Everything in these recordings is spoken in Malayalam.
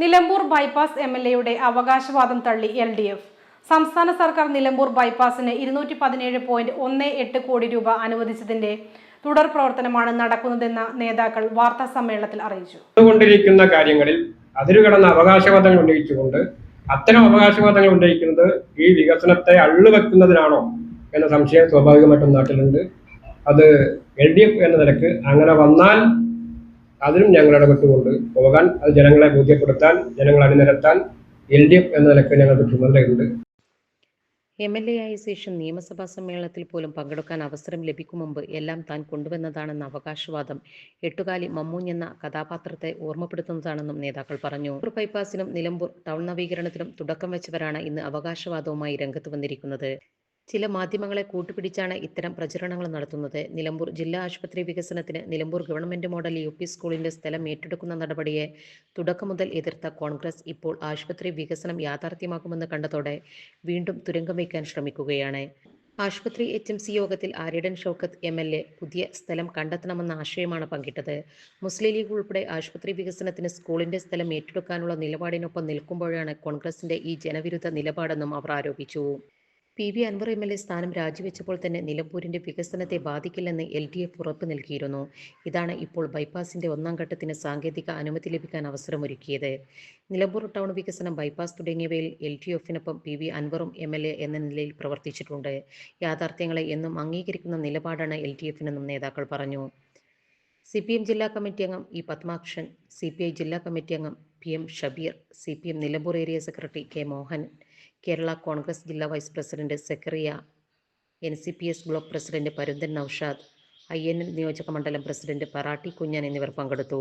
നിലമ്പൂർ ബൈപ്പാസ് എം എൽ എയുടെ അവകാശവാദം തള്ളി എൽ ഡി എഫ്. സംസ്ഥാന സർക്കാർ നിലമ്പൂർ ബൈപ്പാസിന് ഇരുന്നൂറ്റി പതിനേഴ് പോയിന്റ് ഒന്ന് എട്ട് കോടി രൂപ അനുവദിച്ചതിന്റെ തുടർ പ്രവർത്തനമാണ് നടക്കുന്നതെന്ന് നേതാക്കൾ വാർത്താ സമ്മേളനത്തിൽ അറിയിച്ചു. കൊണ്ടിരിക്കുന്ന കാര്യങ്ങളിൽ അതിരുകടന്ന അവകാശവാദങ്ങൾ ഉന്നയിച്ചുകൊണ്ട് അത്തരം അവകാശവാദങ്ങൾ ഉന്നയിക്കുന്നത് ഈ വികസനത്തെ അള്ളുവെക്കുന്നതിനാണോ എന്ന സംശയം സ്വാഭാവികമായിട്ടും നാട്ടിലുണ്ട്. അത് എൽ ഡി എഫ് എന്ന നിലയ്ക്ക് അങ്ങനെ വന്നാൽ അതിനും ഞങ്ങൾ ഇടപെട്ടുകൊണ്ട് പോകാൻ അത് ജനങ്ങളെ ബോധ്യപ്പെടുത്താൻ ജനങ്ങളെ അണിനിരത്താൻ എൽ ഡി എഫ് എന്ന നിലയ്ക്ക് ഞങ്ങൾക്ക് ചുമതലയുണ്ട് എം എൽ എ ആയ ശേഷം നിയമസഭാ സമ്മേളനത്തിൽ പോലും പങ്കെടുക്കാൻ അവസരം ലഭിക്കും മുമ്പ് എല്ലാം താൻ കൊണ്ടുവന്നതാണെന്ന അവകാശവാദം എട്ടുകാലി മമ്മൂഞ്ഞ് എന്ന കഥാപാത്രത്തെ ഓർമ്മപ്പെടുത്തുന്നതാണെന്നും നേതാക്കൾ പറഞ്ഞു. ബൈപ്പാസിനും നിലമ്പൂർ ടൗൺ നവീകരണത്തിനും തുടക്കം വെച്ചവരാണ് ഇന്ന് അവകാശവാദവുമായി രംഗത്ത് വന്നിരിക്കുന്നത്. ചില മാധ്യമങ്ങളെ കൂട്ടുപിടിച്ചാണ് ഇത്തരം പ്രചരണങ്ങൾ നടത്തുന്നത്. നിലമ്പൂർ ജില്ലാ ആശുപത്രി വികസനത്തിന് Nilambur government model U P സ്കൂളിന്റെ സ്ഥലം ഏറ്റെടുക്കുന്ന നടപടിയെ തുടക്കം മുതൽ എതിർത്ത കോൺഗ്രസ് ഇപ്പോൾ ആശുപത്രി വികസനം യാഥാർത്ഥ്യമാക്കുമെന്ന് കണ്ടതോടെ വീണ്ടും തുരങ്കം വയ്ക്കാൻ ശ്രമിക്കുകയാണ്. ആശുപത്രി എച്ച് എം സി യോഗത്തിൽ Aryadan Shoukath M L A പുതിയ സ്ഥലം കണ്ടെത്തണമെന്ന ആശയമാണ് പങ്കിട്ടത്. മുസ്ലിം ലീഗ് ഉൾപ്പെടെ ആശുപത്രി വികസനത്തിന് സ്കൂളിന്റെ സ്ഥലം ഏറ്റെടുക്കാനുള്ള നിലപാടിനൊപ്പം നിൽക്കുമ്പോഴാണ് കോൺഗ്രസിന്റെ ഈ ജനവിരുദ്ധ നിലപാടെന്നും അവർ ആരോപിച്ചു. P V Anvar M L A സ്ഥാനം രാജിവെച്ചപ്പോൾ തന്നെ നിലമ്പൂരിന്റെ വികസനത്തെ ബാധിക്കില്ലെന്ന് എൽ ഡി എഫ് ഉറപ്പ് നൽകിയിരുന്നു. ഇതാണ് ഇപ്പോൾ ബൈപ്പാസിന്റെ ഒന്നാം ഘട്ടത്തിന് സാങ്കേതിക അനുമതി ലഭിക്കാൻ അവസരമൊരുക്കിയത്. നിലമ്പൂർ ടൗൺ വികസനം ബൈപ്പാസ് തുടങ്ങിയവയിൽ എൽ ഡി എഫിനൊപ്പം പി വി അൻവറും എം എൽ എ എന്ന നിലയിൽ പ്രവർത്തിച്ചിട്ടുണ്ട്. യാഥാർത്ഥ്യങ്ങളെ എന്നും അംഗീകരിക്കുന്ന നിലപാടാണ് എൽ ഡി എഫിനെന്നും നേതാക്കൾ പറഞ്ഞു. സി പി എം ജില്ലാ കമ്മിറ്റി അംഗം E Padmakshan C P I ജില്ലാ കമ്മിറ്റി അംഗം P M Shabeer C P M Nilambur area secretary K Mohan Kerala Congress ജില്ലാ vice president Sekriya N C P S block president Parunthan Noushad I N L നിയോജക മണ്ഡലം പ്രസിഡന്റ് പറാട്ടി കുഞ്ഞൻ എന്നിവർ പങ്കെടുത്തു.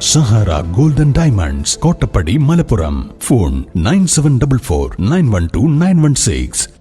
Sahara Golden Diamonds Kottappadi Malappuram. Phone nine seven double four nine one two nine one six.